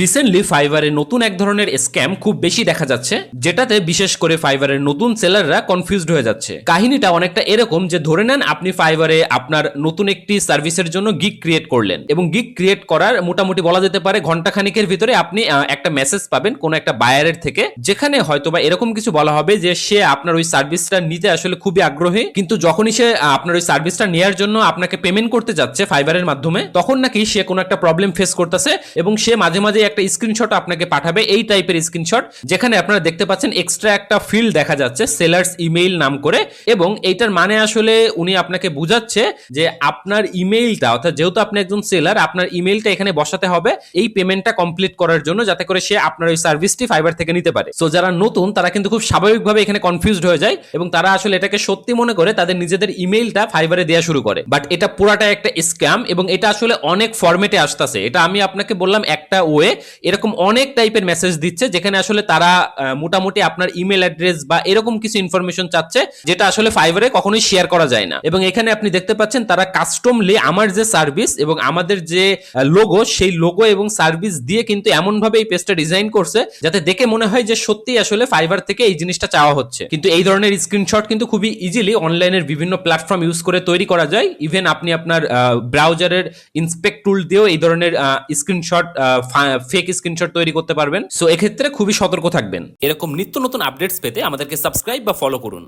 Recently ফাইবারে নতুন এক ধরনের স্ক্যাম খুব বেশি দেখা যাচ্ছে, যেটাতে বিশেষ করে ফাইবারের নতুন সেলাররা কনফিউজড হয়ে যাচ্ছে। কাহিনীটা অনেকটা এরকম যে, ধরে নেন আপনি ফাইবারে আপনার নতুন একটি সার্ভিসের জন্য গিগ ক্রিয়েট করলেন এবং গিগ ক্রিয়েট করার মোটামুটি বলা যেতে পারে ঘণ্টা খানিকের ভিতরে আপনি একটা মেসেজ পাবেন কোন একটা বায়ারের থেকে, যেখানে হয়তোবা এরকম কিছু বলা হবে যে, সে আপনার ওই সার্ভিসটা নিতে আসলে খুবই আগ্রহী, কিন্তু যখনই সে আপনার ওই সার্ভিসটা নেওয়ার জন্য আপনাকে পেমেন্ট করতে যাচ্ছে ফাইবারের মাধ্যমে, তখন নাকি সে কোনো একটা প্রবলেম ফেস করতেছে এবং সে মাঝে মাঝে একটা স্ক্রিনশট আপনাকে পাঠাবে। এই টাইপের স্ক্রিনশট যেখানে আপনারা দেখতে পাচ্ছেন এক্সট্রা একটা ফিল্ড দেখা যাচ্ছে সেলার্স ইমেইল নাম করে। এবং এইটার মানে আসলে উনি আপনাকে বুঝাচ্ছে যে আপনার ইমেইলটা অর্থাৎ যেহেতু আপনি একজন সেলার আপনার ইমেইলটা এখানে বসাতে হবে। এই পেমেন্টটা কমপ্লিট করার জন্য যাতে করে সে আপনার ওই সার্ভিসটি ফাইবার থেকে নিতে পারে। সো যারা নতুন, তারা কিন্তু খুব স্বাভাবিকভাবে এখানে কনফিউজড হয়ে যায় এবং তারা আসলে এটাকে সত্যি মনে করে তাদের নিজেদের ইমেইলটা ফাইবারে দেওয়া শুরু করে। বাট এটা পুরাটা একটা স্ক্যাম এবং এটা আসলে অনেক ফরম্যাটে আসতেছে। এটা আমি আপনাকে বললাম একটা ওয়ে এরকম অনেক টাইপের মেসেজ দিচ্ছে, যেখানে আসলে তারা মোটামুটি আপনার ইমেল অ্যাড্রেস বা এরকম কিছু ইনফরমেশন চাচ্ছে, যেটা আসলে ফাইবারে কখনোই শেয়ার করা যায় না। এবং এখানে আপনি দেখতে পাচ্ছেন তারা কাস্টমলি আমার যে সার্ভিস এবং আমাদের যে লোগো সেই লোগো এবং সার্ভিস দিয়ে কিন্তু এমন ভাবে এই পেজটা ডিজাইন করছে, যাতে দেখে মনে হয় যে সত্যি আসলে ফাইবার থেকে এই জিনিসটা চাওয়া হচ্ছে। কিন্তু এই ধরনের স্ক্রিনশট কিন্তু খুবই ইজিলি অনলাইনের বিভিন্ন প্ল্যাটফর্ম ইউজ করে তৈরি করা যায়। ইভেন আপনি আপনার ব্রাউজারের ইন্সপেক্ট টুল দিয়েও এই ধরনের স্ক্রিনশট ফেক স্ক্রিনশট তৈরি করতে পারবেন। সো এক্ষেত্রে খুবই সতর্ক থাকবেন। এরকম নিত্য নতুন আপডেটস পেতে আমাদেরকে সাবস্ক্রাইব বা ফলো করুন।